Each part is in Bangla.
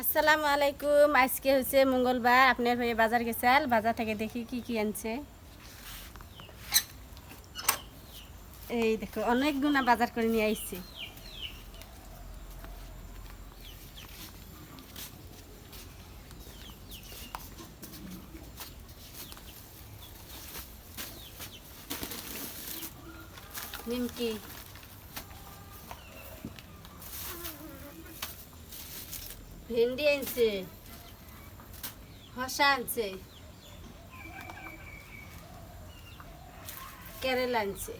আসসালামু আলাইকুম। আজকে হচ্ছে মঙ্গলবার। আপনার হয়ে বাজার গেছাল বাজার থেকে দেখি কি কি আনছে। এই দেখো অনেক গুণা বাজার করে নিয়ে আইছে। নিমকি। ভেন্ডি আনছে হসা আনছে কেরেলা আনছে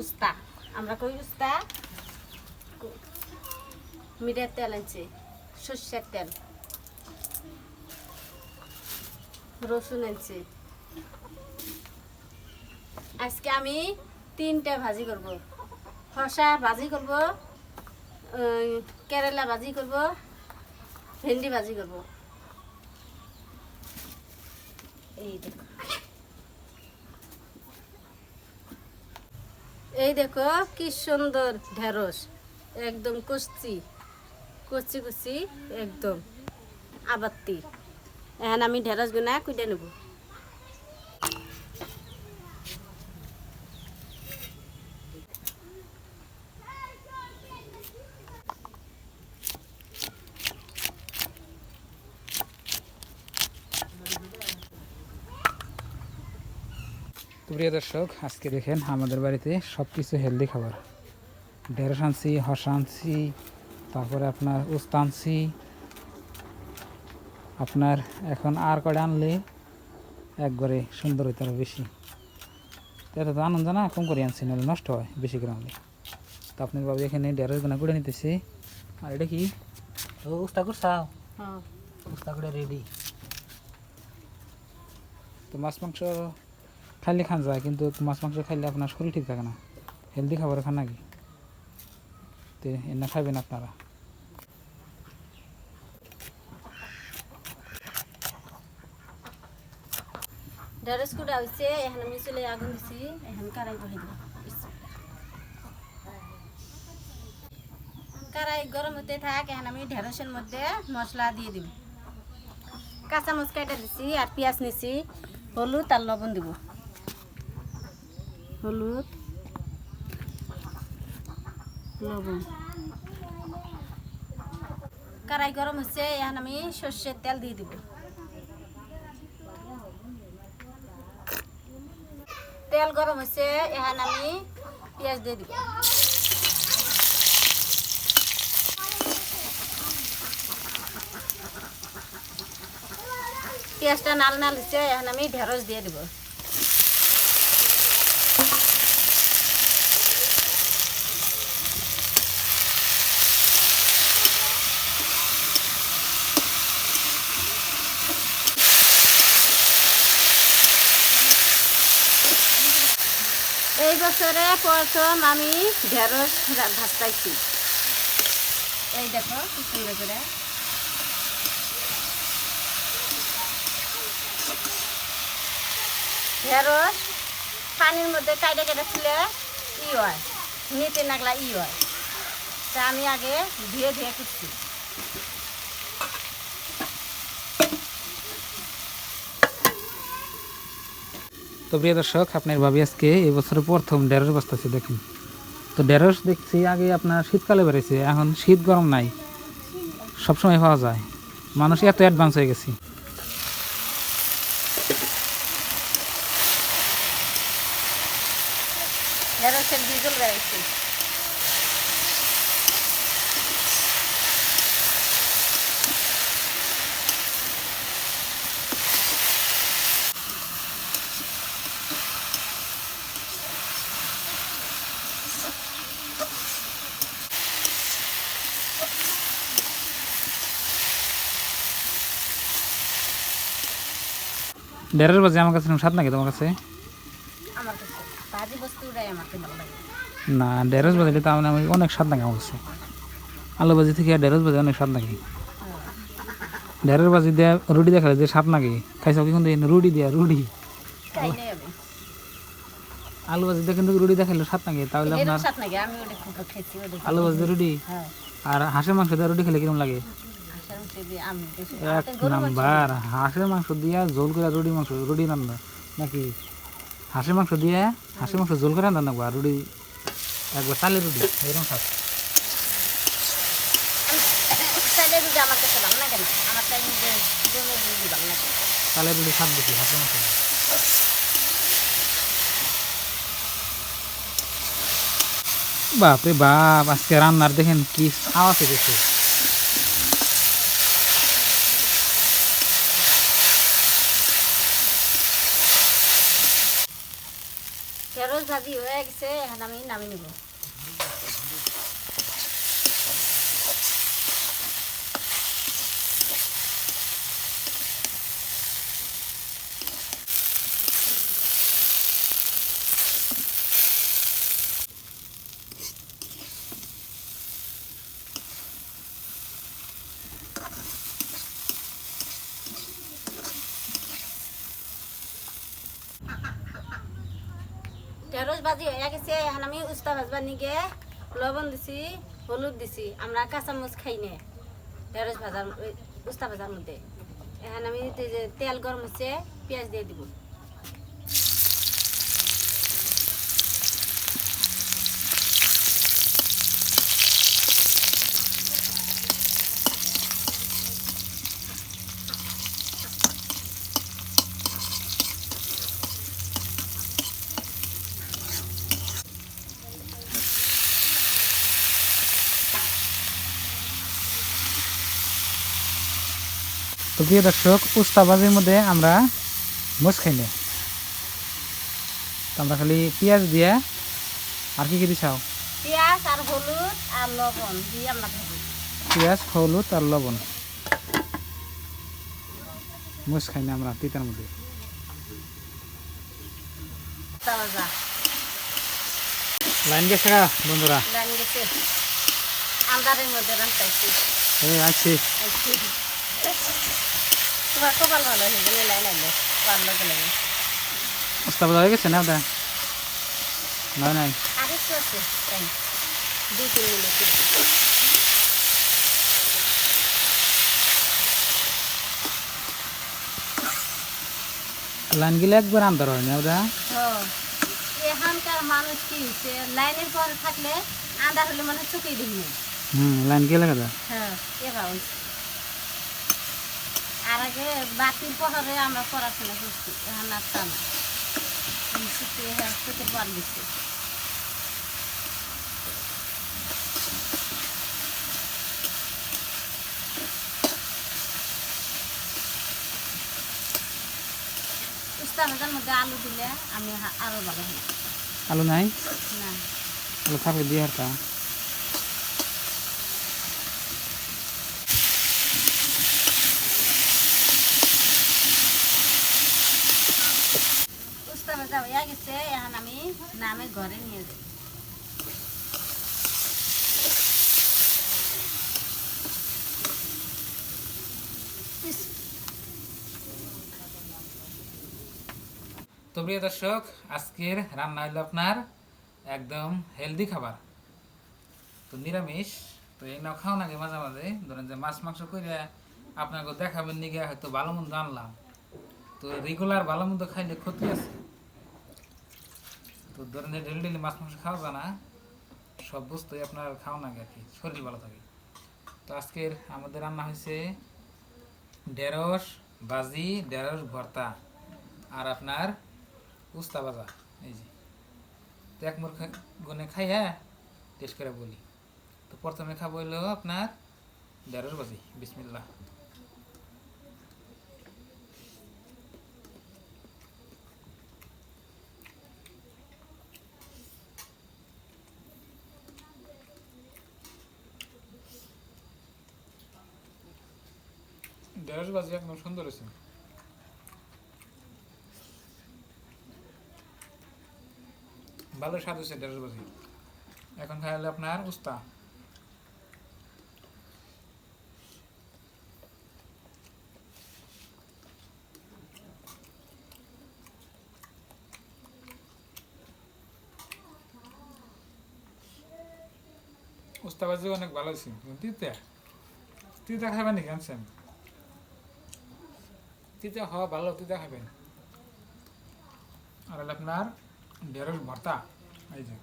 উস্তা আমরা কই উস্তা মিডিয়ার তেল আনছে সর্ষের তেল। রসুন আনছে আজকে আমি তিনটা ভাজি করব। শসা ভাজি করব। কেরালা ভাজি করব ভেন্ডি ভাজি করব এই দেখো। এই দেখো, কি সুন্দর ঢেঁড়স, একদম কচি কচি কচি একদম। আবাত্তি। এখন আমি ঢেঁড়স গুনা কুইটে নেব তো প্রিয় দর্শক আজকে দেখেন আমাদের বাড়িতে সব কিছু হেলদি খাবার। ঢেঁড়স আনছি হর্ষ আনছি তারপরে আপনার উস্ত আনছি। আপনার এখন আর কಡೆ আনলে একবারে সুন্দর হইতে আরও বেশি। এটা তো আনন্দ না কম করে আনছি নাহলে নষ্ট হয় বেশি করে আনলে। তো আপনার বাবু এখানে ঢেঁড়স গুনা করে নিতেছে। আর এটা কি? ও উস্তা করছাও হ্যাঁ। উস্তা করে রেডি। তো মাছ মাংস খাইলে খান যায়, কিন্তু মাছ মাংস খাইলে আপনার শরীর ঠিক থাকে না। হেলদি খাবার খান নাকি? তো এনে খাবেন আপনারা। ঢেঁড়স কুড়া হয়েছে এখন আমি চলে আগুন দিছি, এখন কারাই বহে কারাই গরম হতে থাক, এখন আমি ঢেঁড়সের মধ্যে মশলা দিয়ে দিব। কাঁচা মচ কেটে দিছি আর পেঁয়াজ নিছি, হলুদ আর লবণ দিব। হলুদ, লবণ। কারাই গরম হচ্ছে, এখন আমি সর্ষের তেল দিয়ে দিব। তেল গরম হচ্ছে, এখন আমি পেঁয়াজ দিয়ে দিব। পেঁয়াজটা নাল নাল হচ্ছে, এখন আমি ঢেঁড়স দিয়ে দিব। এই বছরে প্রথম আমি ঢেঁড়স ভাজতাইছি। এই দেখো কি সুন্দর করে। ঢেঁড়স পানির মধ্যে কাইটে কেটে ছিলে ই হয়। নিতে নাগলা ই হয়। তা আমি আগে ধুয়ে ধুয়ে কুচছি তো প্রিয় দর্শক, আপনার ভাবি আজকে এই বছরে প্রথম ঢেঁড়স বসতেছে দেখুন। তো ঢেঁড়স দেখছি আগে আপনার শীতকালে বেড়েছে, এখন শীত গরম নাই। সবসময় পাওয়া যায়। মানুষ এত অ্যাডভান্স হয়ে গেছি। বিজল বেড়াইছি। ঢেঁড়স বাজে আমার কাছে স্বাদ নাকি তোমার কাছে আমার কাছে ভাজি বস্তুটাই আমার খুব ভালো লাগে না ঢেঁড়স বাজিলে তার মানে আমি অনেক স্বাদ লাগে আমার আলু ভাজি থেকে ঢেঁড়স ভাজি অনেক স্বাদ লাগে। ঢেঁড়স ভাজি দিয়ে রুটি দেখালে যে স্বাদ লাগে। খাইছাও কি কিন্তু রুটি দিয়া রুটি। আলু ভাজি দিয়ে কিন্তু রুটি দেখালে স্বাদ লাগে। তাহলে আপনার খাইছি আলু ভাজি রুটি? হ্যাঁ। আর হাঁসের মাংস দিয়ে রুটি খেলে কীরকম লাগে? এক নাম্বার হাঁসের মাংস দিয়া ঝোল করে রুটি মাংস রুটি রান্না। নাকি? হাঁসের মাংস দিয়ে হাঁসের মাংস জোল করে রান্না আর রুটি একবার চালের রুটি এরকম খাস চালের রুটি স্বাদ বেশি হাঁসের মাংস। বাপরে বাপ আজকে রান্নার দেখেন কি আওয়াজ এসেছে ঢেঁড়স ভাজি হয়ে গেছে এখন আমি নামি নিব। ভাজি হয়ে গেছে। এখন আমি উস্তা ভাজবার নিগে লবণ দিছি, হলুদ দিছি। আমরা কাঁচামচ খাই নে, ঢেঁড়স ভাজার উস্তা ভাজার মধ্যে। এখন আমি তেল গরম হচ্ছে, পেঁয়াজ দিয়ে দিব। তো প্রিয় দর্শক উস্তাবাজির মধ্যে আমরা মোষ খাই না। আমরা খালি পেঁয়াজ দিয়া আর কি কি দিছাও পেঁয়াজ আর হলুদ আর লবণ দিয়ে আমরা পেঁয়াজ হলুদ আর লবণ। মোষ খাই না আমরা তিতার মধ্যে। লাইন গেছে বন্ধুরা। লাইন গেছে। আন্দারের মধ্যে রান্তাইছি এই আছি তোমার কপাল ভালো হয়ে গেলে লাইন আইলে পারল গেলে উস্তাবাজা হয়ে গেছে না ওটা নয় নাই আর একটু আছে টাইম দুই তিন মিনিট লাইন গেলে একবার আন্দার হয় না ওটা হ্যাঁ। এখানকার মানুষ কি হচ্ছে লাইনের পরে থাকলে আন্ধার হলে মানে চোখেই দেখি না হুম লাইন গেলে কথা হ্যাঁ এবার আর আগে বাতির পহরে আমরা পড়াশোনা করছি হ্যাঁ পর দিচ্ছে উস্তা মধ্যে আলু দিলে আমি আরও ভালো হয়। আলু নাই? না। আলু থাকলে দিয়ে তো প্রিয় দর্শক, আজকের রান্না হইল আপনার একদম হেলদি খাবার। তো নিরামিষ, তো নাও খাও নাকি মাঝে মাঝে ধরেন যে মাছ মাংস করে আপনাকে দেখাবেন নিগে হয়তো ভালো মন্দ আনলাম। তো রেগুলার ভালো মন্দ খাইলে ক্ষতি আছে? তো ধরেন ডেলি ডেলি মাছ মাংস খাওয়া যায় না। সব বস্তুই আপনার খাওয়া নাকি আর কি, শরীর ভালো থাকে। তো আজকের আমাদের রান্না হয়েছে ঢেঁড়স ভাজি, ঢেঁড়স ভর্তা আর আপনার উস্তা ভাজা, এই যে। তো এক মুখ গুনে খাই হ্যাঁ টেস্ট করে বলি। তো প্রথমে খাব হইল আপনার ঢেঁড়স ভাজি বিসমিল্লা ঢেঁড়স ভাজি একদম সুন্দর হয়েছে। ভালো স্বাদ হয়েছে ঢেঁড়স এখন খাইলে আপনার উস্তা। উস্তাবাজি অনেক ভালো হয়েছে। তিতে। তিতে খাবেন নাকি আনছেন? তিতে হওয়া ভালো, তিতে খাবেন। আর আপনার ঢেঁড়স ভর্তা, এই যে।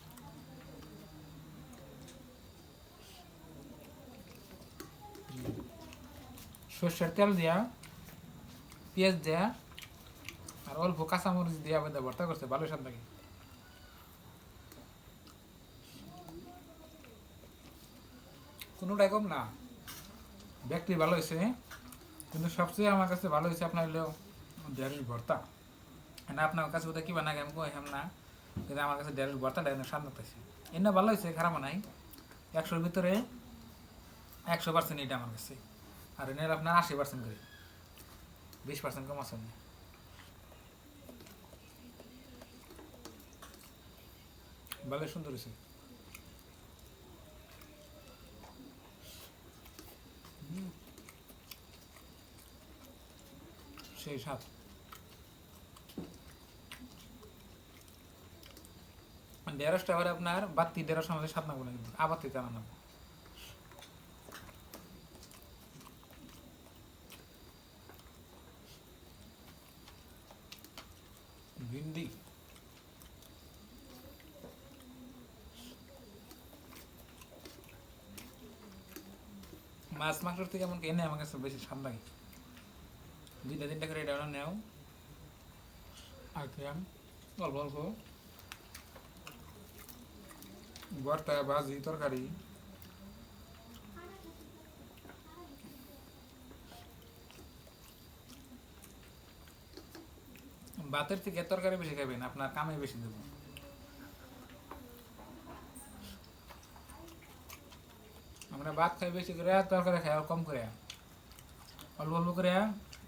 সর্ষের তেল দিয়া, পেঁয়াজ দেয়া, আর অল্প কাঁচামরিচ দিয়া বেঁধে ভর্তা করছে, ভালো স্বাদ লাগে। কোনোটাই কম না। ব্যক্তি ভালো হয়েছে। কিন্তু সবচেয়ে আমার কাছে ভালো হয়েছে আপনার হলো ঢেঁড়স ভর্তা। না, আপনার কাছে ওটা কি বানাগে আমি কই না। কিন্তু আমার কাছে ঢেঁড়স ভর্তা ডাইন স্বাদ আছে। এমনি ভালো হয়েছে, খারাপ নাই। একশোর ভিতরে একশো পার্সেন্ট এটা আমার কাছে। আর এনের আপনার আশি পার্সেন্ট করে। বিশ পার্সেন্ট কম আছে ভালো সুন্দর হয়েছে। সেই সাত দেড়শটা আবার আপনার বাত্তি দেড়শো আমাদের সাত নাগবো না কিন্তু আবাত্তি চালান না ভিন্ডি। মাছ মাংসর থেকে এমন এনে আমার কাছে বেশি স্বাদ লাগে। দুইটা তিনটা করে এটা নেও। আর অল্প অল্প। ভর্তা, ভাজি, তরকারি। ভাতের থেকে তরকারি বেশি খাবেন, আপনার কামে বেশি দেবো। আমরা ভাত খাই বেশি করে তরকারি খাই কম করে। অল্প অল্প করে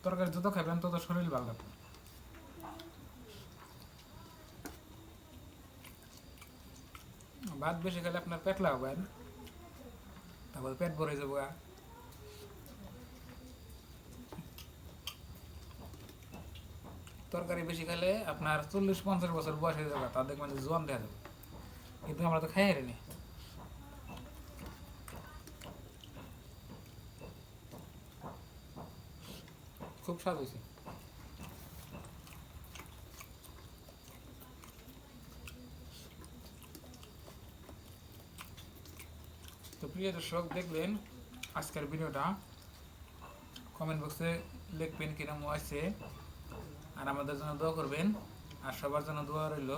তরকারি যত খাবেন, তত শরীর ভালো থাকবে। ভাত বেশি খেলে আপনার পেট লাগবেন তারপর পেট ভরে যাব। তরকারি বেশি খেলে আপনার চল্লিশ পঞ্চাশ বছর বয়স হয়ে যাবে, তার দেখবেন জোয়ান দেখা যাবে। কিন্তু আমরা তো খাই হারিনি খুব স্বাদ হয়েছে তো প্রিয় দর্শক, দেখলেন আজকের ভিডিওটা। কমেন্ট বক্সে লিখবেন কিরম হয়েছে। আর আমাদের জন্য দোয়া করবেন। আর সবার জন্য দোয়া রইল।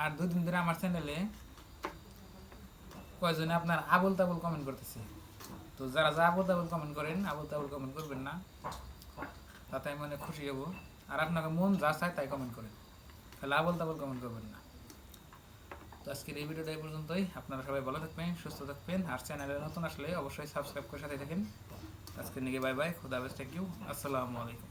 আর দুদিন ধরে আমার চ্যানেলে কয়জনে আপনার আবল তাবল কমেন্ট করতেছে? তো যারা যা আবল তাবল কমেন্ট করেন আবল তাবল কমেন্ট করবেন না। তাতে আমি অনেক খুশি হব। আর আপনাকে মন যা চায় তাই কমেন্ট করেন। তাহলে আবল তাবল কমেন্ট করবেন না। তো আজকের এই ভিডিওটা এই পর্যন্তই। আপনারা সবাই ভালো থাকবেন, সুস্থ থাকবেন। আর চ্যানেলে নতুন আসলে অবশ্যই সাবস্ক্রাইব করে সাথে থাকেন। আজকের নিকে বাই বাই খুদা হাফেজ থ্যাংক ইউ আসসালামু আলাইকুম।